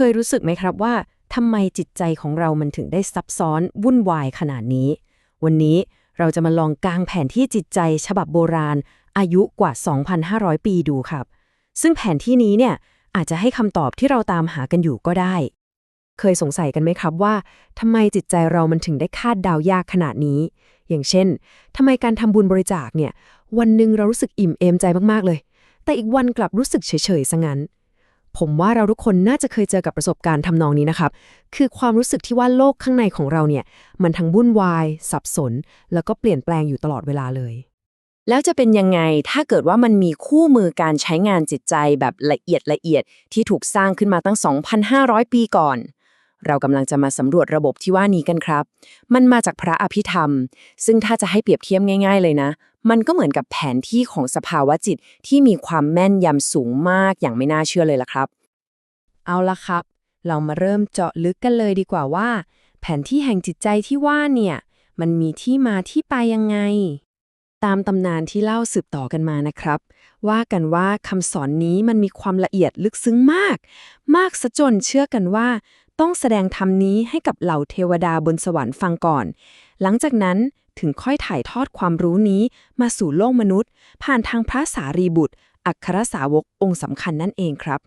เคยรู้สึกไหมครับว่าทำไมจิตใจของเรามันถึงได้ซับซ้อนวุ่นวายขนาดนี้ วันนี้เราจะมาลองกางแผนที่จิตใจฉบับโบราณ อายุกว่า 2,500 ปีดูครับ ซึ่งแผนที่นี้เนี่ยอาจจะให้คำตอบที่เราตามหากันอยู่ก็ได้ เคยสงสัยกันไหมครับว่าทำไมจิตใจเรามันถึงได้คาดเดายากขนาดนี้ อย่างเช่นทำไมการทำบุญบริจาคเนี่ย วันหนึ่งเรารู้สึกอิ่มเอมใจมากๆเลย แต่อีกวันกลับรู้สึกเฉยๆซะงั้น ผมว่าเราทุกคนน่าจะเคยเจอกับประสบการณ์ทำนองนี้นะครับ คือความรู้สึกที่ว่าโลกข้างในของเราเนี่ย มันทั้งวุ่นวาย สับสน แล้วก็เปลี่ยนแปลงอยู่ตลอดเวลาเลย แล้วจะเป็นยังไงถ้าเกิดว่ามันมีคู่มือการใช้งานจิตใจแบบละเอียดละเอียดที่ถูกสร้างขึ้นมาตั้ง 2,500 ปีก่อน เรากำลังจะมาสำรวจระบบที่ว่านี้กันครับ มันมาจากพระอภิธรรม ซึ่งถ้าจะให้เปรียบเทียบง่าย ๆ เลยนะ มันก็เหมือนกับแผนที่ของสภาวะจิตที่มีความแม่นยำสูงมากอย่างไม่น่าเชื่อเลยล่ะครับ เอาละครับ เรามาเริ่มเจาะลึกกันเลยดีกว่าว่า แผนที่แห่งจิตใจที่ว่าเนี่ย มันมีที่มาที่ไปยังไง ตามตำนานที่เล่าสืบต่อกันมานะครับ ว่ากันว่าคำสอนนี้มันมีความละเอียดลึกซึ้งมาก มากซะจนเชื่อกันว่า ต้องแสดงธรรมนี้ให้กับเหล่าเทวดาบนสวรรค์ฟังก่อน หลังจากนั้นถึงค่อยถ่ายทอดความรู้นี้มาสู่โลกมนุษย์ ผ่านทางพระสารีบุตร อัครสาวกองค์สำคัญนั่นเองครับ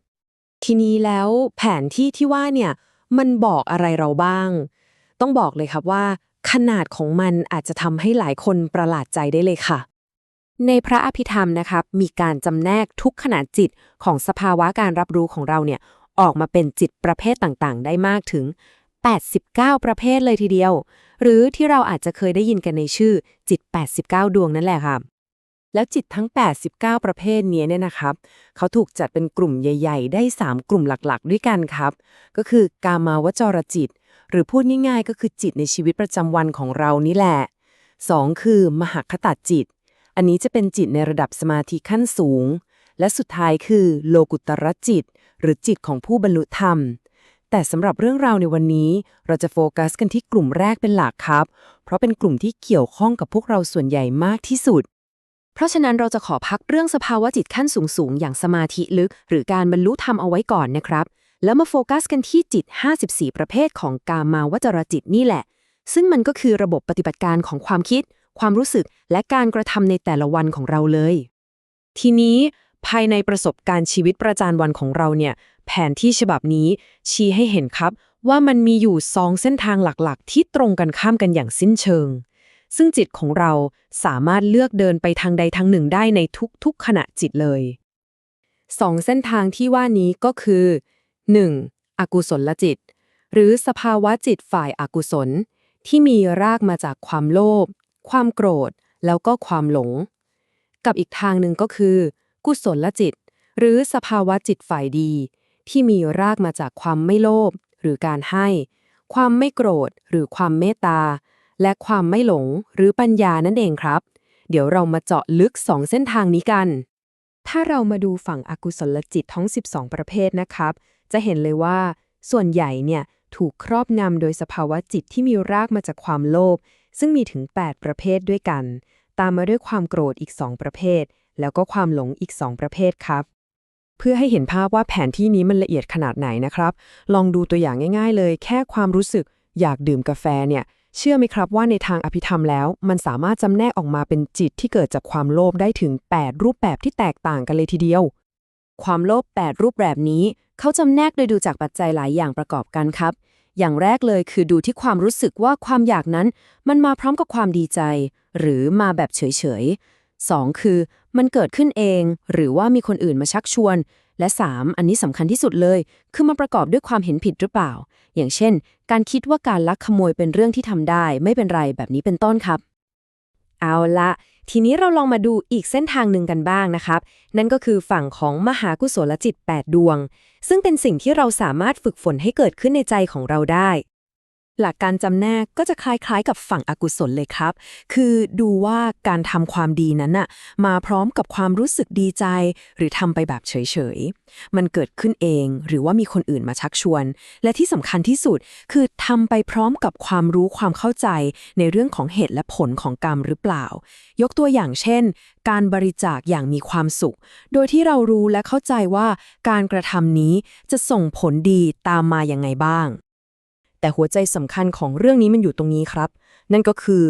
ทีนี้แล้วแผนที่ที่ว่าเนี่ยมันบอกอะไรเราบ้าง ต้องบอกเลยครับว่า ขนาดของมันอาจจะทำให้หลายคนประหลาดใจได้เลยค่ะ ในพระอภิธรรมนะครับมีการจำแนกทุกขนาดจิตของสภาวะการรับรู้ของเราเนี่ย ออกมาเป็นจิตประเภทต่างๆ ได้มากถึง 89 ประเภทเลยทีเดียว หรือที่เราอาจจะเคยได้ยินกันในชื่อจิต 89 ดวงนั่นแหละค่ะแล้วจิตทั้ง 89 ประเภทนี้เนี่ยนะครับ เขาถูกจัดเป็นกลุ่มใหญ่ ๆ ได้ 3 กลุ่มหลักๆ ด้วยกันครับ ก็คือกามาวจรจิต หรือพูดง่ายๆ ก็คือจิตในชีวิตประจำวันของเรานี่แหละ 2 คือ มหคตจิต อันนี้จะเป็นจิตในระดับสมาธิขั้นสูง และสุดท้ายคือโลกุตรจิต หรือจิตของผู้บรรลุธรรม แต่สำหรับเรื่องราวในวันนี้ เราจะโฟกัสกันที่กลุ่มแรกเป็นหลักครับ เพราะเป็นกลุ่มที่เกี่ยวข้องกับพวกเราส่วนใหญ่มากที่สุด เพราะฉะนั้นเราจะขอพักเรื่องสภาวะจิตขั้นสูงๆ อย่างสมาธิลึก หรือการบรรลุธรรมเอาไว้ก่อนนะครับ แล้วมาโฟกัสกันที่จิต 54 ประเภทของกามาวจรจิตนี่แหละ ซึ่งมันก็คือระบบปฏิบัติการของความคิด ความรู้สึก และการกระทำในแต่ละวันของเราเลย ทีนี้ ภายในประสบการณ์ชีวิตประจำวันของเราเนี่ยแผนที่ฉบับนี้ชี้ให้เห็นครับว่ามันมีอยู่สองเส้นทางหลักๆ ที่ตรงกันข้ามกันอย่างสิ้นเชิง ซึ่งจิตของเราสามารถเลือกเดินไปทางใดทางหนึ่งได้ในทุกๆขณะจิตเลยสองเส้นทางที่ว่านี้ก็คือ 1. อกุศลจิต หรือสภาวะจิตฝ่ายอากุศล ที่มีรากมาจากความโลภความโกรธ แล้วก็ความหลง กับอีกทางหนึ่งก็คือ กุศลจิต หรือสภาวะจิตฝ่ายดี ที่มีรากมาจากความไม่โลภหรือการให้ ความไม่โกรธหรือความเมตตา และความไม่หลงหรือปัญญานั่นเองครับ เดี๋ยวเรามาเจาะลึกสองเส้นทางนี้กัน ถ้าเรามาดูฝั่งอกุศลจิตทั้ง 12 ประเภทนะครับ จะเห็นเลยว่า ส่วนใหญ่เนี่ยถูกครอบงำโดยสภาวะจิตที่มีรากมาจากความโลภซึ่งมีถึง 8 ประเภทด้วยกัน ตามมาด้วยความโกรธอีก 2 ประเภท แล้วก็ความหลงอีก 2 ประเภทครับ เพื่อให้เห็นภาพว่าแผนที่นี้มันละเอียดขนาดไหนนะครับ ลองดูตัวอย่างง่าย ๆ เลย แค่ความรู้สึกอยากดื่มกาแฟเนี่ยเชื่อไหมครับว่าในทางอภิธรรมแล้ว มันสามารถจำแนกออกมาเป็นจิตที่เกิดจากความโลภได้ถึง 8 รูปแบบที่แตกต่างกันเลยทีเดียว ความโลภ8รูปแบบนี้ เขาจำแนกโดยดูจากปัจจัยหลายอย่างประกอบกันครับ อย่างแรกเลยคือดูที่ความรู้สึกว่าความอยากนั้น มันมาพร้อมกับความดีใจ หรือมาแบบเฉยๆ 2. คือ มันเกิดขึ้นเอง หรือว่ามีคนอื่นมาชักชวน และ 3. อันนี้สำคัญที่สุดเลย คือมันประกอบด้วยความเห็นผิดหรือเปล่า อย่างเช่น การคิดว่าการลักขโมยเป็นเรื่องที่ทำได้ ไม่เป็นไรแบบนี้เป็นต้นครับ เอาละทีนี้เราลองมาดูอีกเส้นทางหนึ่งกันบ้างนะครับ นั่นก็คือฝั่งของมหากุศลจิต 8 ดวง ซึ่งเป็นสิ่งที่เราสามารถฝึกฝนให้เกิดขึ้นในใจของเราได้ หลักการจำแนกก็จะคล้ายๆ กับฝั่งอกุศลเลยครับ คือดูว่าการทำความดีนั้นน่ะมาพร้อมกับความรู้สึกดีใจ หรือทำไปแบบเฉยๆ มันเกิดขึ้นเองหรือว่ามีคนอื่นมาชักชวน และที่สำคัญที่สุดคือทำไปพร้อมกับความรู้ความเข้าใจในเรื่องของเหตุและผลของกรรมหรือเปล่า ยกตัวอย่างเช่น การบริจาคอย่างมีความสุข โดยที่เรารู้และเข้าใจว่าการกระทำนี้จะส่งผลดีตามมาอย่างไงบ้าง แต่หัวใจสำคัญของเรื่องนี้มันอยู่ตรงนี้ครับ นั่นก็คือ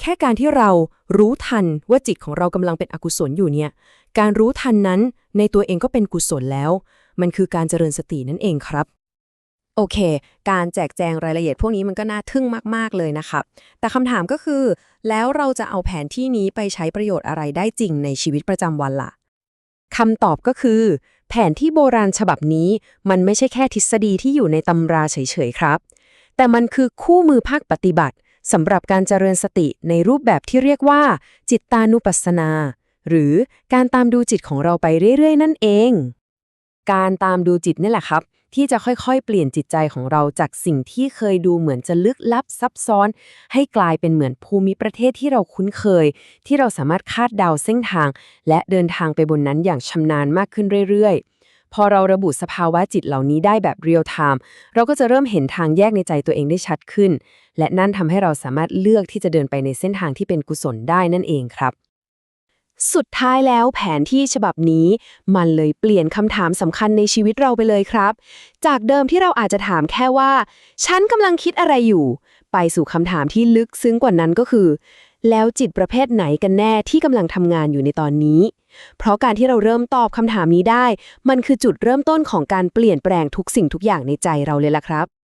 แค่การที่เรารู้ทันว่าจิตของเรากำลังเป็นอกุศลอยู่เนี่ย การรู้ทันนั้นในตัวเองก็เป็นกุศลแล้ว มันคือการเจริญสตินั่นเองครับ โอเค การแจกแจงรายละเอียดพวกนี้มันก็น่าทึ่งมาก ๆ เลยนะครับ แต่คำถามก็คือ แล้วเราจะเอาแผนที่นี้ไปใช้ประโยชน์อะไรได้จริงในชีวิตประจำวันล่ะคำตอบก็คือ แผนที่โบราณฉบับนี้ มันไม่ใช่แค่ทฤษฎีที่อยู่ในตำราเฉยๆครับ แต่มันคือคู่มือภาคปฏิบัติสำหรับการเจริญสติในรูปแบบที่เรียกว่า จิตตานุปัสสนา หรือการตามดูจิตของเราไปเรื่อย ๆ นั่นเอง การตามดูจิตนี่แหละครับ ที่จะค่อยๆ เปลี่ยนจิตใจของเราจากสิ่งที่เคยดูเหมือนจะลึกลับซับซ้อน ให้กลายเป็นเหมือนภูมิประเทศที่เราคุ้นเคย ที่เราสามารถคาดเดาเส้นทาง และเดินทางไปบนนั้นอย่างชำนาญมากขึ้นเรื่อยๆ พอเราระบุสภาวะจิตเหล่านี้ได้แบบเรียลไทม์เราก็จะเริ่มเห็นทางแยกในใจตัวเองได้ชัดขึ้น และนั่นทำให้เราสามารถเลือกที่จะเดินไปในเส้นทางที่เป็นกุศลได้นั่นเองครับ สุดท้ายแล้วแผนที่ฉบับนี้ มันเลยเปลี่ยนคำถามสำคัญในชีวิตเราไปเลยครับ จากเดิมที่เราอาจจะถามแค่ว่า ฉันกำลังคิดอะไรอยู่ ไปสู่คำถามที่ลึกซึ้งกว่านั้นก็คือ แล้วจิตประเภทไหนกันแน่ที่กำลังทำงานอยู่ในตอนนี้ เพราะการที่เราเริ่มตอบคำถามนี้ได้ มันคือจุดเริ่มต้นของการเปลี่ยนแปลงทุกสิ่งทุกอย่างในใจเราเลยล่ะครับ